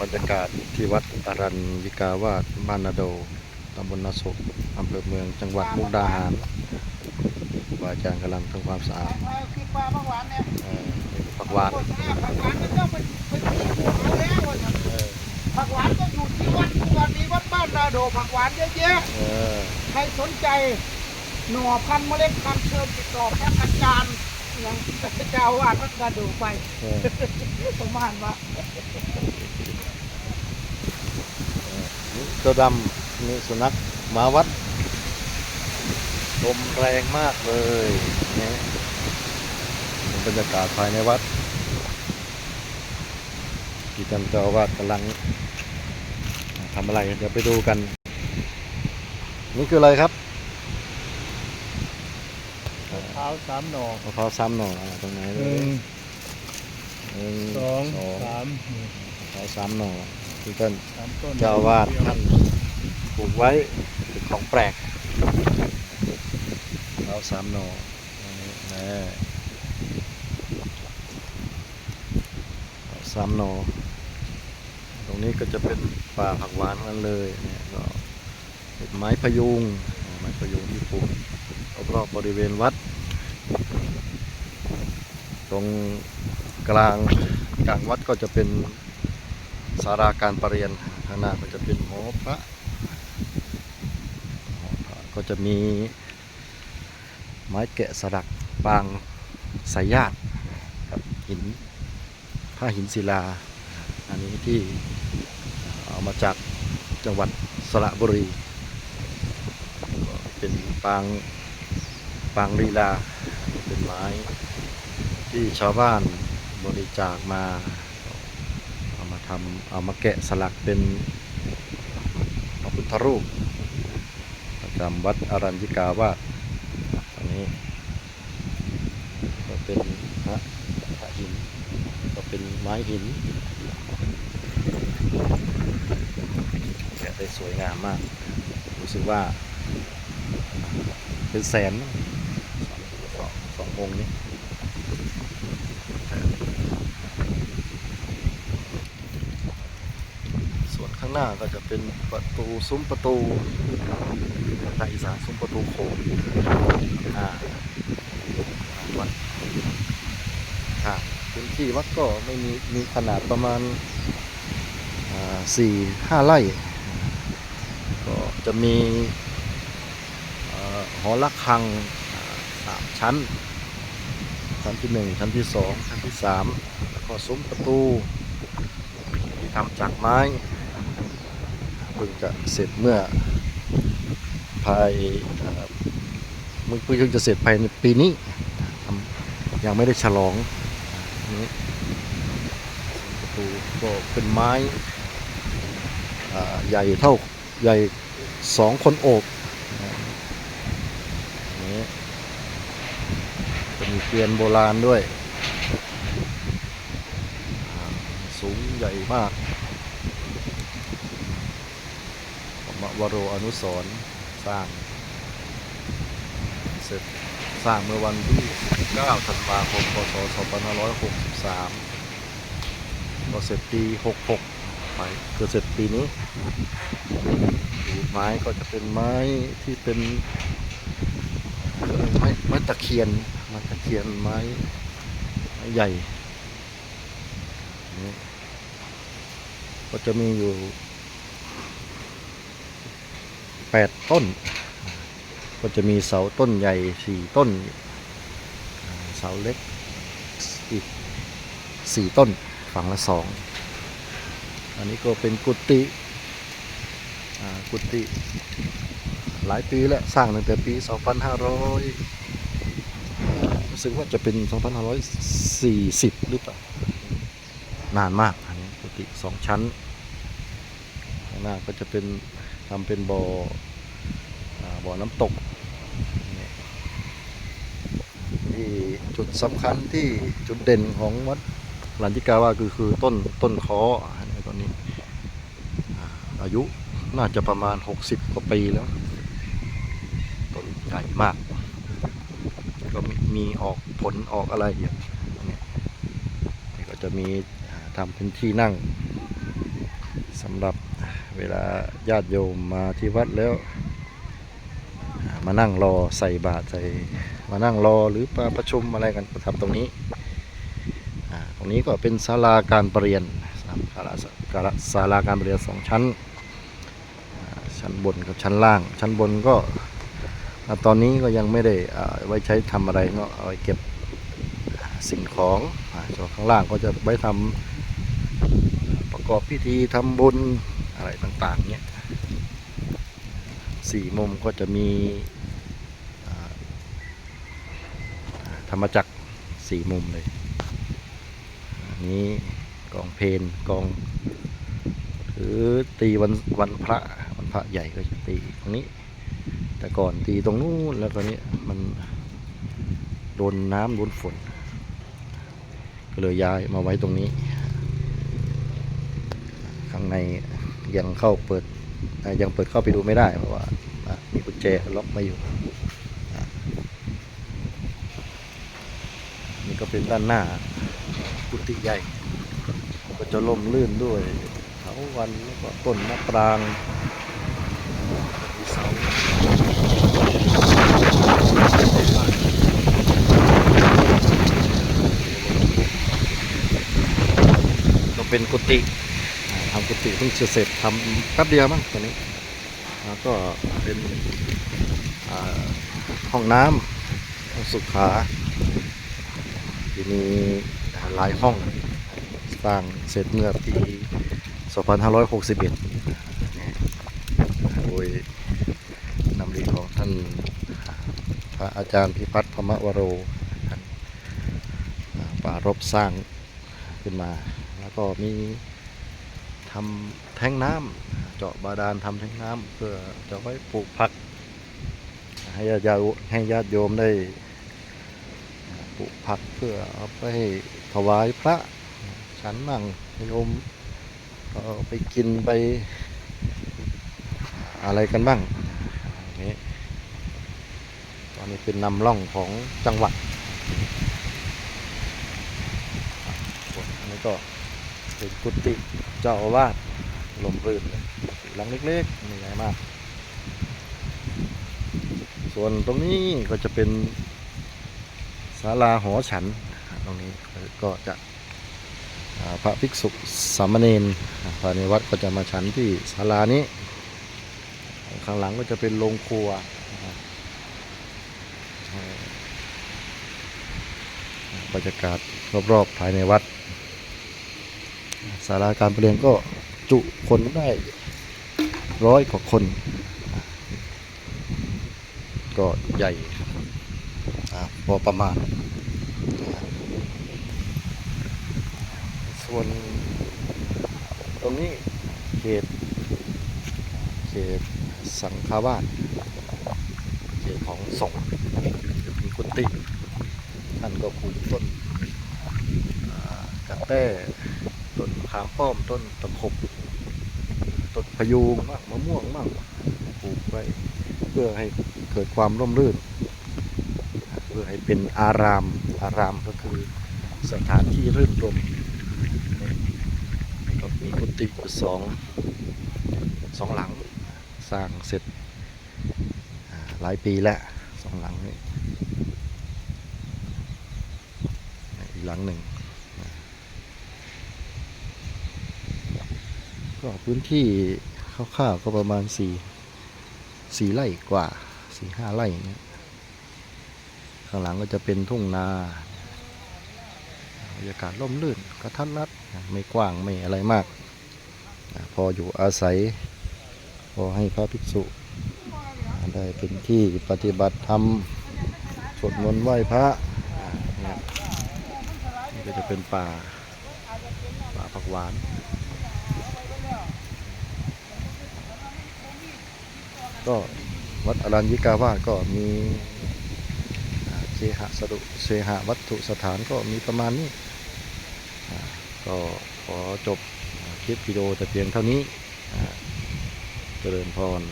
บรรยากาศที่วัดอรัญญิกาวาสบ้านนาโดตำบลนาศกอำเภอเมืองจังหวัดมุกดาหารครูบาอาจารย์กำลังทำความสะอาดคือปลาเมื่อวานเนี่ยเอ่อผักหวานผักหวานมันต้องไปไปที่หัวแล้วอะเออผักหวานก็อยู่ที่วัดทุกวันนี้วัดบ้านนาโดผักหวานเยอะแยะเออใครสนใจหน่อพันธุ์เมล็ดพันธุ์เชิญติดต่อพระอาจารย์อ ย่างเจ้าอาวาดวัดนาโดไปเออประมาณว่านี่ตัวดำนี่สุนัขหมาวัดลมแรงมากเลยเนี่ยบรรยากาศภายในวัดที่ท่านเจ้าอาวาดกำลังทำอะไร เดี๋ยวไปดูกัน นี่คืออะไรครับ เท้าสามหน่อมะพร้าวซ้ำหน่ออ่าตรงไหนหเลนึ่ยงหนึ่งสองสองสามมะพร้าวซ้ำหน่อที่ท่านสามต้นเจ้าอาวาดท่านปลูกไว้เป็นของแปลกมะพร้าวซ้ำหน่อนี่แน่มะพร้าวซ้ำหน่อตรงนี้ก็จะเป็นป่าผักหวานนั่นเลยเนี่ยก็เป็นไม้พะยุงไม้พะยุงที่ปลูกรอบๆบริเวณวัด ตรงกลางกลางวัดก็จะเป็นสาราการประเรียนข้างหน้าก็จะเป็นหอพระหอพระก็จะมีไม้แกะสลักปางสายญาติครับหินผ้าหินศิลา อันนี้ที่เอามาจากจังหวัดสระบุรี เป็นปางปางลีลาเป็นไม้ ที่ชาวบ้านบริจาคมา เอามาทำเอามาแกะสลักเป็นพระพุทธรูปประจำวัดอรัญญิกาวาสอันนี้ก็เป็นพระพระหิน ก็เป็นไม้หินแกะได้สวยงามมาก รู้สึกว่า เป็นแสนสองสององค์นี้ ส่วนข้างหน้าก็จะเป็นประตูซุ้มประตูภาษาอีสานซุ้มประตูโขงอ่าวัดค่ะพื้นที่วัดก็ไม่มีมีขนาดประมาณสี่ห้าไร่ ก็จะมีหอระฆังสามชั้น ชั้นที่หนึ่งชั้นที่สองชั้นที่สามแล้วก็ซุ้มประตูที่ทำจากไม้ พิ่งจะเสร็จเมื่อภายเอ่อมึงเพิ่งจะเสร็จภายในปีนี้ยังไม่ได้ฉลองนี้ประตูก็เป็นไม้ใหญ่เท่าใหญ่สองคนโอบนนี้จะมีเกวียนโบราณด้วย สูงใหญ่มากม วโรอนุสรสร้าง เสร็จสร้างเมื่อวันที่ 9 ธันวาคม พศ 2563ก็เสร็จปี 66ไปคือเสร็จปีนี้ดูไม้ก็จะเป็นไม้ที่เป็นไม้ไม้ตะเคียนไม้ตะเคียนไม้ไม้ใหญ่นี่ก็จะมีอยู่ แปดต้น ก็จะมีเสาต้นใหญ่สี่ต้น เสาเล็กอีกสี่ต้นฝั่งละสองอันนี้ก็เป็นกุฏิกุฏิหลายปีแล้วสร้างตั้งแต่ปี 2500 รู้สึกว่าจะเป็น 2540 หรือเปล่า นานมากอันนี้กุฏิสองชั้น ข้างหน้าก็จะเป็น ทำเป็นบ่ออ่าบ่อน้ำตกนี่ที่จุดสำคัญที่จุดเด่นของวัดหลันทิกาว่าคือคือต้นต้นคออันนี้ตอนนี้ อายุน่าจะประมาณ 60 กว่าปีแล้ว ต้นใหญ่มาก ก็มีออกผลออกอะไรอย่างนี่ก็จะมีทำเป็นที่นั่งสำหรับ เวลาญาติโยมมาที่วัดแล้ว มานั่งรอใส่บาตรใส่ มานั่งรอหรือมาประชุมอะไรกันก็ทำตรงนี้ตรงนี้ก็เป็นศาลาการประเรียนศาลาศาลาการประเรียนสองชั้น ชั้นบนกับชั้นล่าง ชั้นบนก็ตอนนี้ก็ยังไม่ได้อ่าไว้ใช้ทำอะไรก็เอาไว้เก็บสิ่งของส่วนข้างล่างก็จะไว้ทำประกอบพิธีทำบุญ อะไรต่างๆเนี่ยสี่มุมก็จะมีธรรมจักรสี่มุมเลยอันนี้กองเพนกองหรือตีวันวันพระวันพระใหญ่ก็จะตีตรงนี้ แต่ก่อนตีตรงนู้นแล้วก็เนี้มันโดนน้ำโดนฝนก็เลยย้ายมาไว้ตรงนี้ ข้างใน ยังเข้าเปิดยังเปิดเข้าไปดูไม่ได้เพราะว่ามีกุญแจล็อกมาอยู่นี่ก็เป็นด้านหน้ากุฏิใหญ่ ก็จะล่มลื่นด้วยเถาวันแล้วก็ต้นมะปรางเสาก็เป็นกุฏิ ทำกุฏิเพิ่งจะเสร็จทำแป๊บเดียวมั้งตัวนี้แล้วก็เป็นห้องน้ำห้องสุขาที่มีหลายห้องสร้างเสร็จเมื่อปี 2561 โดยนำรีของท่านพระอาจารย์พิพัฒน์พมวโรท่ารารบสร้างขึ้นมา แล้วก็มี ทำแท้งน้ำเจาะบาดาลทำแท้งน้ำเพื่อจะไว้ปลูกผัก ให้ญาติโยมให้ญาติโยมได้ปลูกผักเพื่อเอาไปถวายพระฉันมั่งโยมก็เอาไปกินไปอะไรกันบ้างนี้ตอนนี้เป็นนำร่องของจังหวัดนอันนี้ก็เป็นกุฏิ เจ้าอาวาสลมรื่นเลยหลังเล็กๆไม่ใหญ่มาก ส่วนตรงนี้ก็จะเป็นศาลาหอฉัน ตรงนี้ก็จะพระภิกษุสามเณรภายในวัดก็จะมาฉันที่ศาลานี้ ข้างหลังก็จะเป็นโรงครัวบรรยากาศรอบๆภายในวัด ศาลาการประเรียนก็จุคนได้ร้อยกว่าคน ก็ใหญ่พอประมาณ ส่วนตรงนี้เขตเขตสังฆาวาสเขตของสงฆ์มีกุฏิท่านก็ปลูกต้นอ่ากระแต้ ขามป้อมต้นตะขบต้นพยูงมากมะม่วงมากปลูกไว้เพื่อให้เกิดความร่มรื่น เพื่อให้เป็นอาราม อารามก็คือสถานที่รื่นรมก็มีกุฏิอยู่สองสองหลังสร้างเสร็จหลายปีแล้วสองหลังนี้อีกหลังหนึ่ง ก็พื้นที่คร่าวๆก็ประมาณสี่สี่ไร่กว่าสี่ห้าไร่เนี่ยข้างหลังก็จะเป็นทุ่งนาบรรยากาศร่มรื่นกระทัดรัดไม่กว้างไม่อะไรมาก พออยู่อาศัย พอให้พระภิกษุ ได้เป็นที่ปฏิบัติธรรมสวดมนต์ไหว้พระนี่ยนี่ก็จะเป็นป่าป่าผักหวาน ก็วัดอรัญญิกาวาสก็มีเสหสดุเสหวัตถุสถานก็มีประมาณนี้ ก็ขอจบคลิปวิดีโอแต่เพียงเท่านี้เจริญพร